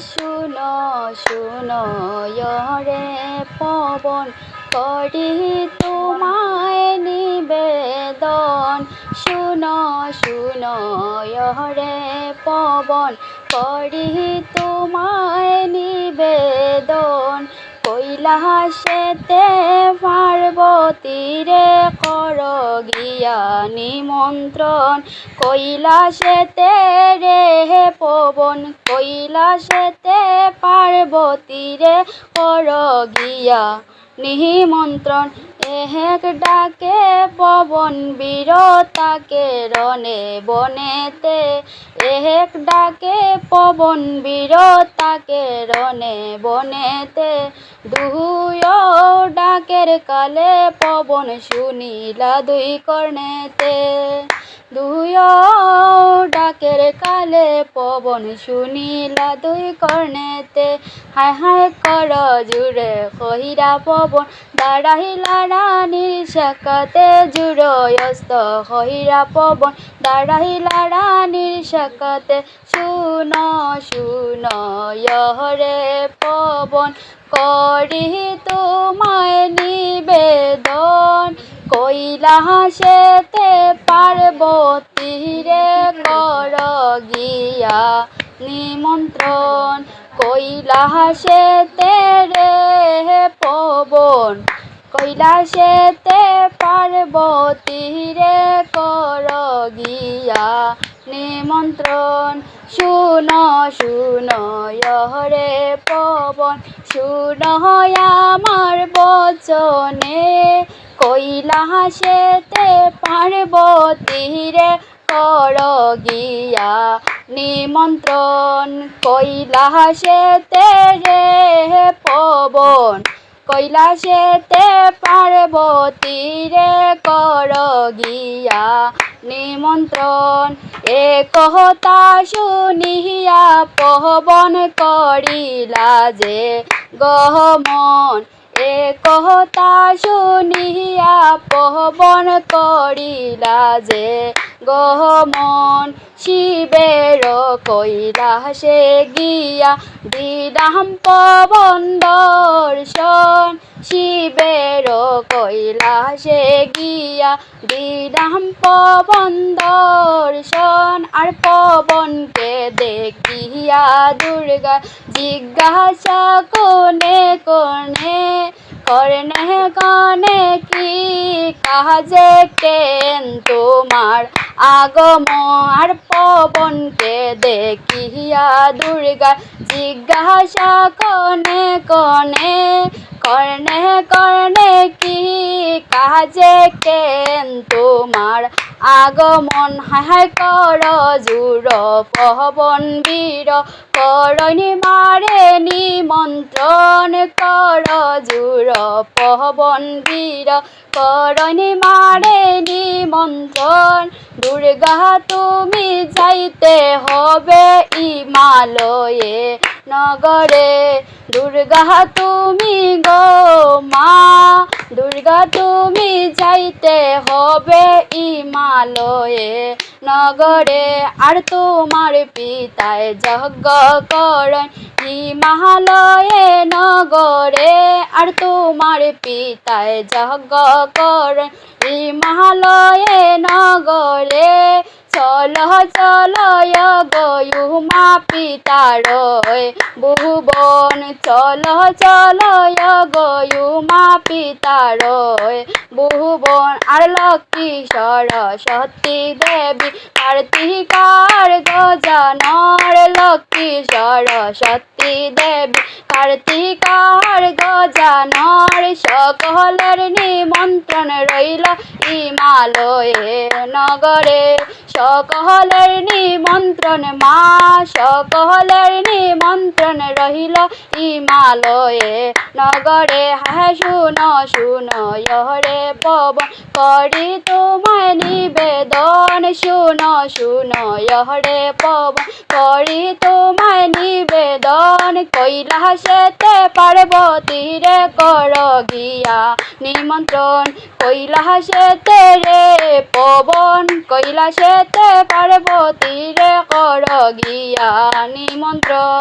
শুনো শুনো রে পবন, করি তোমায় নিবেদন। শুনো শুনো রে পবন, করি তোমায় নিবেদন। কৈলাসেতে পার্বতীরে কর গিয়া নিমন্ত্রণ। কৈলাসেতে রে কৈলাসেতে পার্বতীরে কর গিয়া নিমন্ত্রণ এহেক ডাকে পবন বীরতাকে রনে বনেতে। এহেক ডাকে পবন বীরতাকে রনে বনেতে। দুহুয় ডাকের কালে পবন শুনিলা দুই কর্ণেতে। দুহুয় ডাকের কালে পবন শুনিলা দুই কর্ণেতে। হায় হায় কর জুড়ে কহিরা পবন, দাঁড়াইলা রানীর শাখাতে জুড়য়স্ত কহিরা পবন, দাঁড়াইলা রানীর শাখাতে শুন শুন রে পবন। করি তোমায় নিবেদন, কৈলাসেতে পার্বতী গিয়া নিমন্ত্রণ, কৈলাসেতে রে পবন, কৈলাসেতে পার্বতী রে কর গিয়া নিমন্ত্রণ। শুন শুন রে পবন, শুন আমার বচনে, কৈলাসেতে পার্বতী রে কর গিয়া নিমন্ত্রণ কৈলাসেতে রে পবন, কৈলাসেতে পার্বতী রে কর গিয়া নিমন্ত্রণ, এ কথা শুনিয়া পবন করিলা যে গহমন। এ কথা শুনিয়া পবন করিলা যে গহমন শিবের কৈলাসে গিয়া দিলাম পবন দর্শন, শিবের কৈলাসে গিয়া দিলাম পবন দর্শন, আর পবনকে দেখিয়া দুর্গা জিজ্ঞাসা কোনে কোনে কর্ণে কনে কি কাজে কেন তোমার আগম আর পবনকে দেখিয়া দুর্গা জিজ্ঞাসা কনে কনে কর্ণে কর্ণে কি কাজে কেন তোমার আগমন? হায় হায় কর জুর পবন বীর করণি মারে নিমন্ত্রণ কর জুর পবন বীর করণি মারে নিমন্ত্রণ। দুর্গা, তুমি যাইতে হবে ইমালয়ে নগরে, দুর্গা তুমি গো মা, দুর্গা তুমি যাইতে হবে ইমালয়ে নগরে আর তোমার পিতায় যজ্ঞ করেন হিমালয়ে। নগরে আর তোমার পিতায় যজ্ঞ করেন হিমালয়ে। নগরে চল চল গয়ুমা পিতার ভুবন চলো গয়ু মা পিতারয় ভুবন আর লক্ষ্মী সরস্বতী দেবী কার্তিকার গজানর লক্ষ্মী সরস্বতী দেবী, কার্তিকার গজানর সকলের নিমন্ত্রণ রইল হিমালয়ে নগরে। সকলের নিমন্ত্রণ, মা, সকলের নিমন্ত্রণ রহিল হিমালয়ে নগরে। হ্যাঁ শুন শুন রে পবন, করি তোমায় নিবেদন। শুন শুন রে পবন করি তোমায় নিবেদন কৈলাসেতে পার্বতী রে কর গিয়া। নিমন্ত্রণ কৈলাসেতে রে পবন কৈলাসেতে পার্বতী রে কর গিয়া। নিমন্ত্রণ।